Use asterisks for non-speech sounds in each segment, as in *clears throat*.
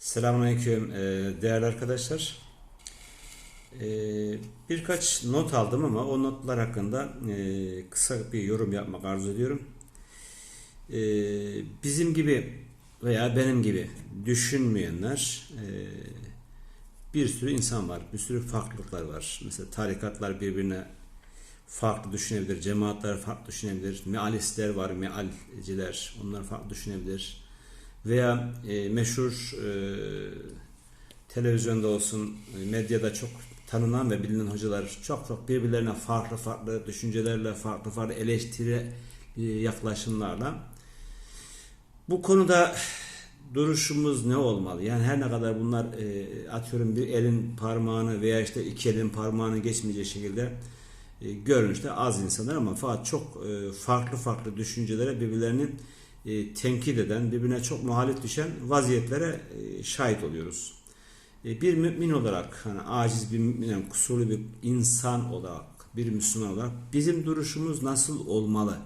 Selamünaleyküm e, değerli arkadaşlar. E, Birkaç not aldım ama o notlar hakkında e, kısa bir yorum yapmak arzu ediyorum. Bizim gibi veya benim gibi düşünmeyenler bir sürü insan var, bir sürü farklılıklar var. Mesela tarikatlar birbirine farklı düşünebilir, cemaatler farklı düşünebilir, mealistler var, mealciler, onlar farklı düşünebilir veya e, meşhur e, televizyonda olsun, e, medyada çok tanınan ve bilinen hocalar çok çok birbirlerine farklı farklı düşüncelerle, farklı farklı eleştiri e, yaklaşımlarla bu konuda duruşumuz ne olmalı? Yani her ne kadar bunlar e, atıyorum bir elin parmağını veya işte iki elin parmağını geçmeyecek şekilde e, görünüşte az insanlar ama fakat çok e, farklı farklı düşüncelere birbirlerinin e, tenkit eden, birbirine çok muhalif düşen vaziyetlere e, şahit oluyoruz. E, bir mümin olarak, hani aciz bir mümin, yani kusurlu bir insan olarak, bir Müslüman olarak bizim duruşumuz nasıl olmalı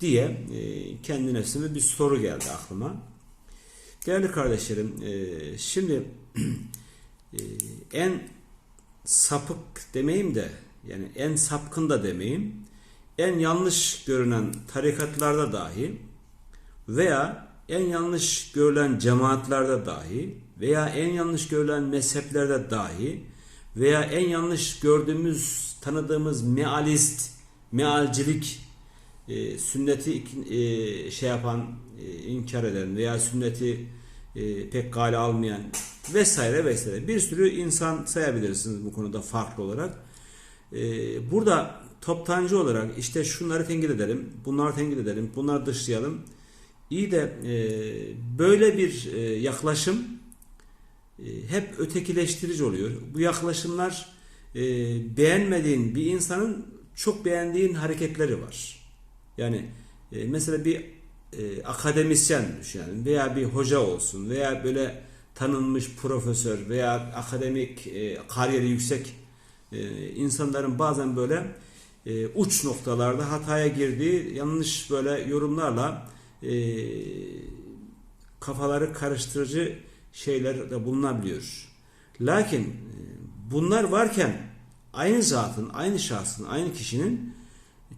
diye e, kendi nefsime bir soru geldi aklıma. Değerli kardeşlerim, e, şimdi *clears throat* e, en sapık demeyeyim de, yani en sapkın da demeyeyim, en yanlış görünen tarikatlarda dahi veya en yanlış görülen cemaatlerde dahi veya en yanlış görülen mezheplerde dahi veya en yanlış gördüğümüz, tanıdığımız mealist, mealcilik, e, sünneti e, şey yapan, e, inkar eden veya sünneti e, pek gale almayan vesaire vesaire bir sürü insan sayabilirsiniz bu konuda farklı olarak. E, burada toptancı olarak işte şunları tenkit edelim, bunları tenkit edelim, bunları dışlayalım. İyi de e, böyle bir e, yaklaşım e, hep ötekileştirici oluyor. Bu yaklaşımlar e, beğenmediğin bir insanın çok beğendiğin hareketleri var. Yani e, mesela bir e, akademisyen düşünelim veya bir hoca olsun veya böyle tanınmış profesör veya akademik e, kariyeri yüksek e, insanların bazen böyle e, uç noktalarda hataya girdiği yanlış böyle yorumlarla e, kafaları karıştırıcı şeyler de bulunabiliyor. Lakin e, bunlar varken aynı zatın, aynı şahsın, aynı kişinin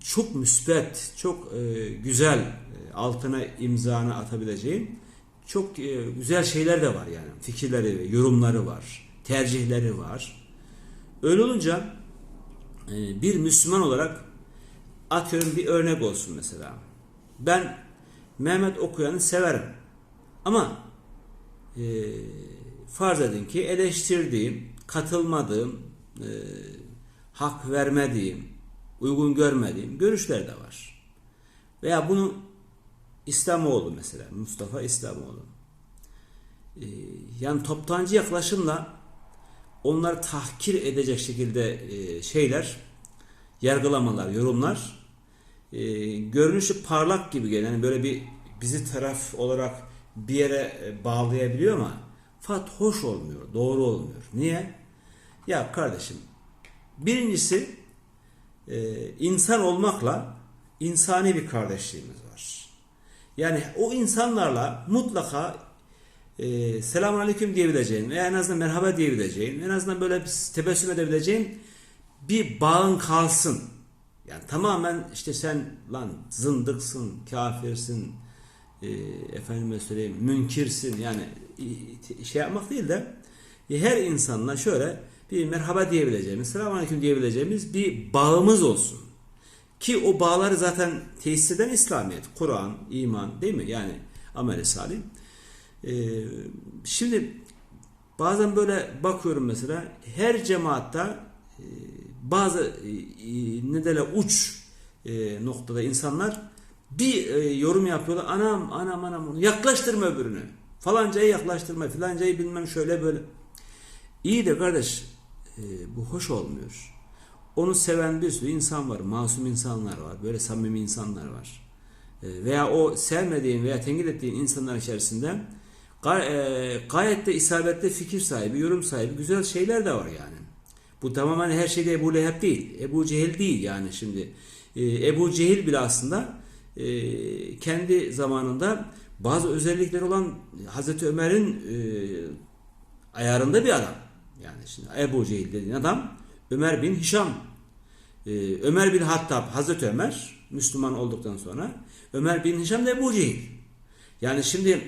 çok müsbet, çok e, güzel e, altına imzanı atabileceğin çok güzel şeyler de var yani. Fikirleri, yorumları var, tercihleri var. Öyle olunca bir Müslüman olarak atıyorum bir örnek olsun mesela. Ben Mehmet Okuyan'ı severim. Ama e, farz edin ki eleştirdiğim, katılmadığım, e, hak vermediğim, uygun görmediğim görüşler de var. Veya bunu İslamoğlu mesela, Mustafa İslamoğlu. E, yani toptancı yaklaşımla onları tahkir edecek şekilde e, şeyler, yargılamalar, yorumlar e, görünüşü parlak gibi gelen yani böyle bir bizi taraf olarak bir yere e, bağlayabiliyor ama fakat hoş olmuyor, doğru olmuyor. Niye? Ya kardeşim, birincisi e, insan olmakla insani bir kardeşliğimiz var. Yani o insanlarla mutlaka e, selamun aleyküm diyebileceğin veya en azından merhaba diyebileceğin, en azından böyle tebessüm edebileceğin bir bağın kalsın. Yani tamamen işte sen lan zındıksın, kafirsin, e, efendime söyleyeyim münkirsin yani e, şey yapmak değil de e, her insanla şöyle bir merhaba diyebileceğimiz, selamun aleyküm diyebileceğimiz bir bağımız olsun. Ki o bağları zaten tesis eden İslamiyet, Kur'an, iman değil mi? Yani amel-i salih. E, şimdi bazen böyle bakıyorum mesela her cemaatta e, bazı e, ne derler uç e, noktada insanlar bir e, yorum yapıyorlar. Anam anam anam yaklaştırma öbürünü. Falancayı yaklaştırma filancayı bilmem şöyle böyle. İyi de kardeş e, bu hoş olmuyor. Onu seven bir sürü insan var. Masum insanlar var. Böyle samimi insanlar var. E, veya o sevmediğin veya tenkit ettiğin insanlar içerisinde gay- e, gayet de isabetli fikir sahibi, yorum sahibi güzel şeyler de var yani. Bu tamamen her şeyde Ebu Leheb değil. Ebu Cehil değil yani şimdi. E, Ebu Cehil bile aslında e, kendi zamanında bazı özellikleri olan Hazreti Ömer'in e, ayarında bir adam. Yani şimdi Ebu Cehil dediğin adam Ömer bin Hişam. Ee, Ömer bin Hattab, Hazreti Ömer Müslüman olduktan sonra Ömer bin Hişam da Ebu Cehil. Yani şimdi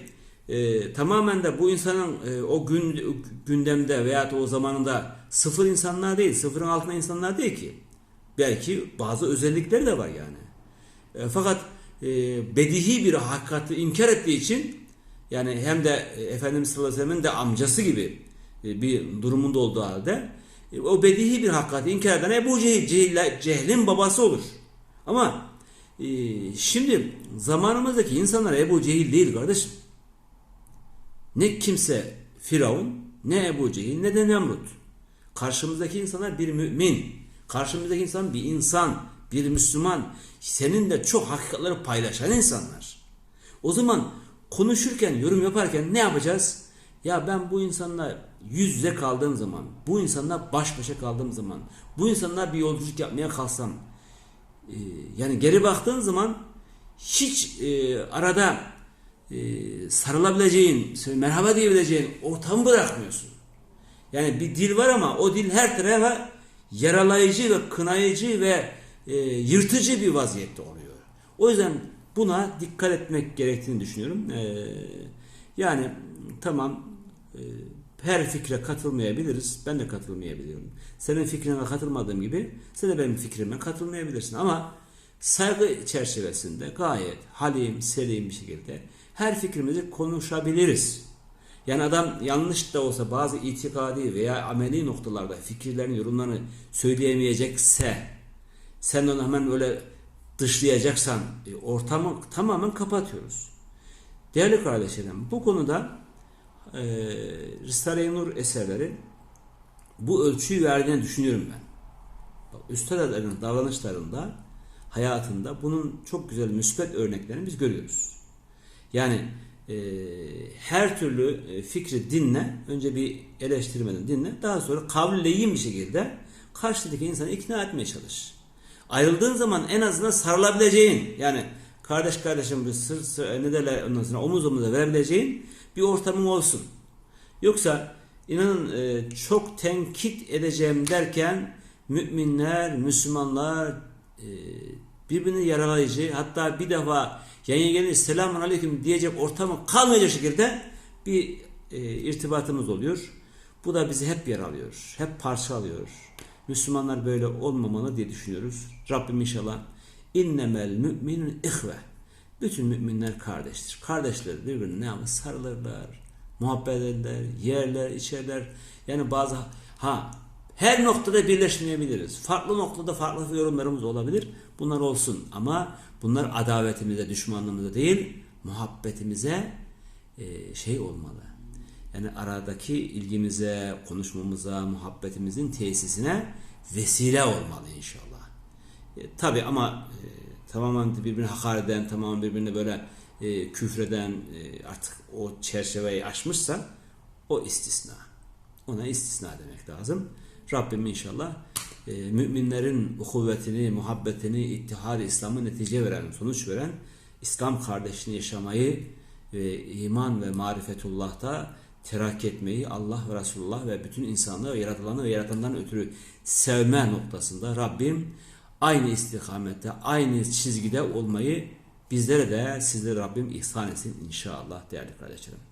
e, tamamen de bu insanın e, o gün gündemde veya o zamanında sıfır insanlar değil, sıfırın altında insanlar değil ki. Belki bazı özellikleri de var yani. E, fakat e, bedihi bir hakikati inkar ettiği için yani hem de e, Efendimiz sallallahu aleyhi ve de amcası gibi e, bir durumunda olduğu halde e, o bedihi bir hakikati inkar eden Ebu Cehil, Cehil cehlin babası olur. Ama e, şimdi zamanımızdaki insanlar Ebu Cehil değil kardeşim. Ne kimse Firavun, ne Ebu Cehil, ne de Nemrut. Karşımızdaki insanlar bir mümin. Karşımızdaki insan bir insan, bir Müslüman. Seninle çok hakikatleri paylaşan insanlar. O zaman konuşurken, yorum yaparken ne yapacağız? Ya ben bu insanla yüz yüze kaldığım zaman, bu insanla baş başa kaldığım zaman, bu insanla bir yolculuk yapmaya kalsam, e, yani geri baktığın zaman hiç e, arada e, sarılabileceğin, merhaba diyebileceğin ortamı bırakmıyorsun. Yani bir dil var ama o dil her tarafa yaralayıcı ve kınayıcı ve e, yırtıcı bir vaziyette oluyor. O yüzden buna dikkat etmek gerektiğini düşünüyorum. E, yani tamam e, her fikre katılmayabiliriz. Ben de katılmayabilirim. Senin fikrine katılmadığım gibi sen de benim fikrime katılmayabilirsin. Ama saygı çerçevesinde gayet halim, selim bir şekilde her fikrimizi konuşabiliriz. Yani adam yanlış da olsa bazı itikadi veya ameli noktalarda fikirlerini, yorumlarını söyleyemeyecekse sen onu hemen öyle dışlayacaksan e, ortamı tamamen kapatıyoruz. Değerli kardeşlerim bu konuda e, Risale-i Nur eserleri bu ölçüyü verdiğini düşünüyorum ben. Üstadların davranışlarında, hayatında bunun çok güzel müsbet örneklerini biz görüyoruz. Yani e, her türlü e, fikri dinle, önce bir eleştirmeden dinle, daha sonra kavleyin bir şekilde karşıdaki insanı ikna etmeye çalış. Ayrıldığın zaman en azından sarılabileceğin, yani kardeş kardeşim bir sır, sır ne derler ondan sonra omuz omuza verebileceğin bir ortamın olsun. Yoksa inanın e, çok tenkit edeceğim derken müminler, Müslümanlar e, birbirini yaralayıcı hatta bir defa yayına gelince selamun aleyküm diyecek ortamı kalmayacak şekilde bir e, irtibatımız oluyor. Bu da bizi hep yaralıyor, hep parçalıyor. Müslümanlar böyle olmamalı diye düşünüyoruz. Rabbim inşallah innemel müminun ihve. Bütün müminler kardeştir. Kardeşler birbirine ne yapar? Sarılırlar, muhabbet ederler, yerler, içerler. Yani bazı ha her noktada birleşmeyebiliriz. Farklı noktada farklı yorumlarımız olabilir. Bunlar olsun ama bunlar adavetimize, düşmanlığımıza değil, muhabbetimize e, şey olmalı. Yani aradaki ilgimize, konuşmamıza, muhabbetimizin tesisine vesile olmalı inşallah. E, Tabi ama e, tamamen birbirine hakaret eden, tamamen birbirine böyle e, küfreden e, artık o çerçeveyi aşmışsa o istisna. Ona istisna demek lazım. Rabbim inşallah e, müminlerin kuvvetini, muhabbetini, ittihad-ı İslam'ı netice veren, sonuç veren İslam kardeşliğini yaşamayı ve iman ve marifetullah'ta terakki etmeyi Allah ve Resulullah ve bütün insanlığı ve yaratılanı ve yaratandan ötürü sevme noktasında Rabbim aynı istikamette, aynı çizgide olmayı bizlere de sizlere Rabbim ihsan etsin inşallah değerli kardeşlerim.